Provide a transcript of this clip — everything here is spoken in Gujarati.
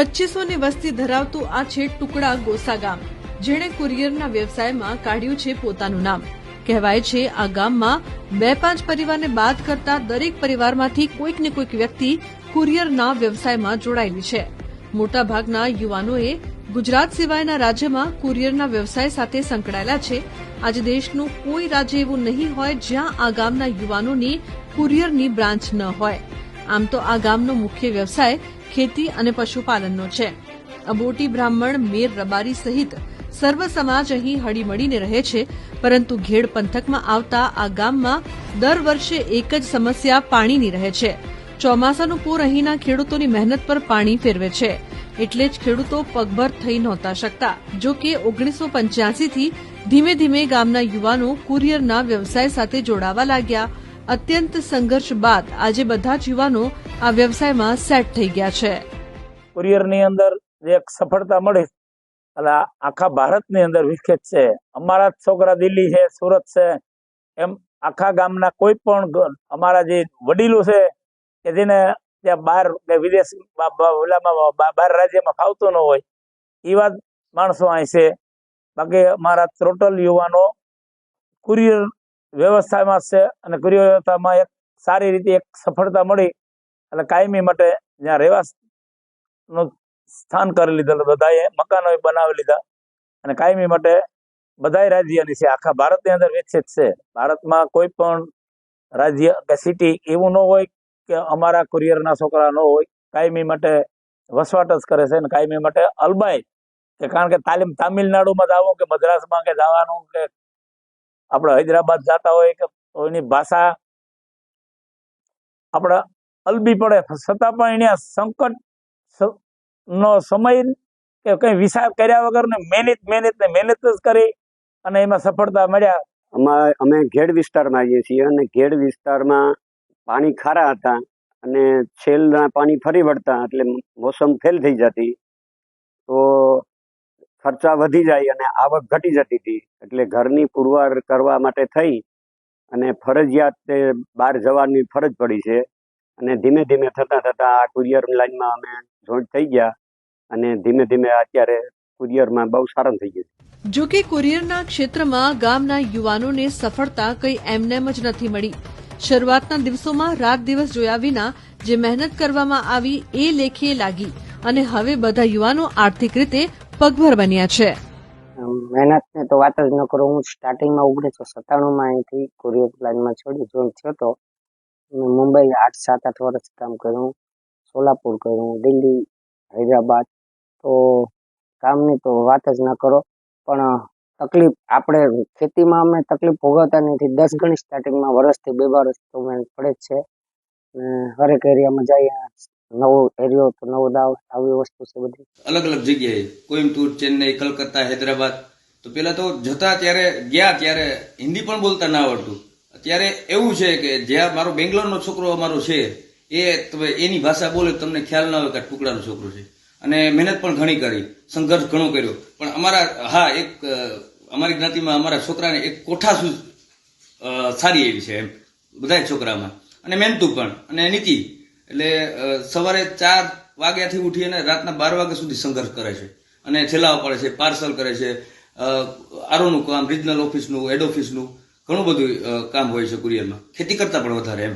પચીસો ની વસ્તી ધરાવતું આ છે ટુકડા ગોસા ગામ. જેણે કુરિયરના વ્યવસાયમાં કાઢ્યું છે પોતાનું નામ. કહેવાય છે, આ ગામમાં બે પાંચ પરિવારને બાદ કરતા દરેક પરિવારમાંથી કોઈક ને કોઈક વ્યક્તિ કુરિયરના વ્યવસાયમાં જોડાયેલી છે. મોટાભાગના યુવાનોએ ગુજરાત સિવાયના રાજ્યમાં કુરિયરના વ્યવસાય સાથે સંકળાયેલા છે. આજે દેશનું કોઈ રાજ્ય એવું નહીં હોય જ્યાં આ ગામના યુવાનોની કુરિયરની બ્રાન્ચ ન હોય. આમ તો આ ગામનો મુખ્ય વ્યવસાય ખેતી અને પશુપાલનનો છે. અબોટી બ્રાહ્મણ મેર રબારી સહિત સર્વ સમાજ અહીં હળીમળીને રહે છે, પરંતુ ઘેડ પંથકમાં આવતા આ ગામમાં દર વર્ષે એક જ સમસ્યા પાણીની રહે છે. ચોમાસાનું પૂર અહીંના ખેડૂતોની મહેનત પર પાણી ફેરવે છે. એટલે જ ખેડૂતો પગભર થઈ નહોતા શકતા. જો કે ઓગણીસો પંચ્યાસીથી ધીમે ધીમે ગામના યુવાનો કુરિયરના વ્યવસાય સાથે જોડાવા લાગ્યા. અત્યંત સંઘર્ષ બાદ આજે બધા જ યુવાનો આ વ્યવસાયમાં સેટ થઈ ગયા છે. કુરિયરની અંદર જે એક સફળતા મળી એટલે આખા ભારતની અંદર વિખ્યાત છે. અમારા છોકરા દિલ્હી છે, સુરત છે, એમ આખા ગામના કોઈ પણ અમારા જે વડીલો છે, કે જેને ત્યાં બહાર વિદેશ ઓલામાં બહાર રાજ્યમાં ફાવતો ન હોય એવા જ માણસો અહીં છે બાકી અમારા ટોટલ યુવાનો કુરિયર વ્યવસ્થામાં છે અને વ્યવસ્થામાં એક સારી રીતે એક સફળતા મળી એટલે કાયમી માટે જ્યાં રહેવા નું સ્થાન કરી લીધેલું, બધાએ મકાનો બનાવી લીધા અને કાયમી માટે બધાય રાજ્યની છે. આખા ભારતની અંદર વિકસિત છે. ભારતમાં કોઈ પણ રાજ્ય કે સિટી એવું ન હોય કે અમારા કુરિયરના છોકરા ન હોય. કાયમી માટે વસવાટ જ કરે છે અને કાયમી માટે અલબાય કે કારણ કે તાલીમ તામિલનાડુમાં જવું કે મદ્રાસમાં કે જવાનું કે આપણે હૈદરાબાદ જતા હોય કે એની ભાષા આપણે અલબી પડે. છતાં પણ એને સંકટ નો સમય કે કઈ વિચાર કર્યા વગર ને મહેનત મહેનત ને મહેનત જ કરી અને એમાં સફળતા મળ્યા. અમારે અમે ઘેડ વિસ્તારમાં આવીએ છીએ અને ઘેડ વિસ્તારમાં પાણી ખારા હતા અને છેલ્લા પાણી ફરી વળતા એટલે મોસમ ફેલ થઈ જતી. તો ખર્ચા વધી જાય અને આવક ઘટી જતી હતી. એટલે ઘરની પુરવાર કરવા માટે થઈ અને ફરજિયાત બહાર જવાની ફરજ પડી છે. અને ધીમે ધીમે થતાં થતાં આ કુરિયર લાઈનમાં અમે જોઈન્ટ થઈ ગયા અને ધીમે ધીમે અત્યારે કુરિયરમાં બહુ સારું થઈ ગયું. જો કે કુરિયરના ક્ષેત્રમાં ગામના યુવાનોને સફળતા કંઈ એમનેમ જ નથી મળી. શરૂઆતના દિવસોમાં રાત દિવસ જોયા વિના જે મહેનત કરવામાં આવી એ લેખે લાગી. અને હવે બધા યુવાનો આર્થિક રીતે પગભર બન્યા છે. મહેનત ને તો વાત જ ન કરો. હું સ્ટાર્ટિંગમાં ઓગણીસો સત્તાણુંમાં અહીંથી કુરિયર લાઈનમાં છોડી જોઈન થયો હતો મેં મુંબઈ આઠ, સાત, આઠ વર્ષ કામ કર્યું. સોલાપુર કર્યું, દિલ્હી, હૈદરાબાદ. તો કામની તો વાત જ ન કરો. પણ તકલીફ આપણે ખેતીમાં અમે તકલીફ ભોગવતા નથી. દસ ગણી સ્ટાર્ટિંગમાં વર્ષથી બે વર્ષ તો મેં પડે જ છે. હરેક એરિયામાં જઈએ. નવો એરિયો નવો દાવ આવી વસ્તુ છે બધી. અલગ અલગ જગ્યાએ. કોઈમ્બતુર ચેન્નઈ કલકત્તા હૈદરાબાદ. તો પેલા તો જતા ત્યારે ગયા ત્યારે હિન્દી પણ બોલતા ના આવડતું. અત્યારે એવું છે કે જ્યાં મારો બેંગ્લોરનો છોકરો અમારો છે એ તમે એની ભાષા બોલે તમને ખ્યાલ ના આવે કે ટુકડાનો છોકરો છે. અને મહેનત પણ ઘણી કરી સંઘર્ષ ઘણો કર્યો. પણ અમારા હા એક અમારી જ્ઞાતિમાં અમારા છોકરાને એક કોઠાસૂઝ અ, સારી એવી છે એમ. બધા છોકરામાં. અને મહેનતુ પણ. અને નીતિ. એટલે સવારે ચાર વાગ્યાથી ઉઠી અને રાતના બાર વાગ્યા સુધી સંઘર્ષ કરે છે. અને છેલ્લા પડે છે, પાર્સલ કરે છે આરોનું કામ રિજનલ ઓફિસનું હેડ ઓફિસનું ઘણું બધું કામ હોય છે કુરિયરમાં. ખેતી કરતા પણ વધારે એમ.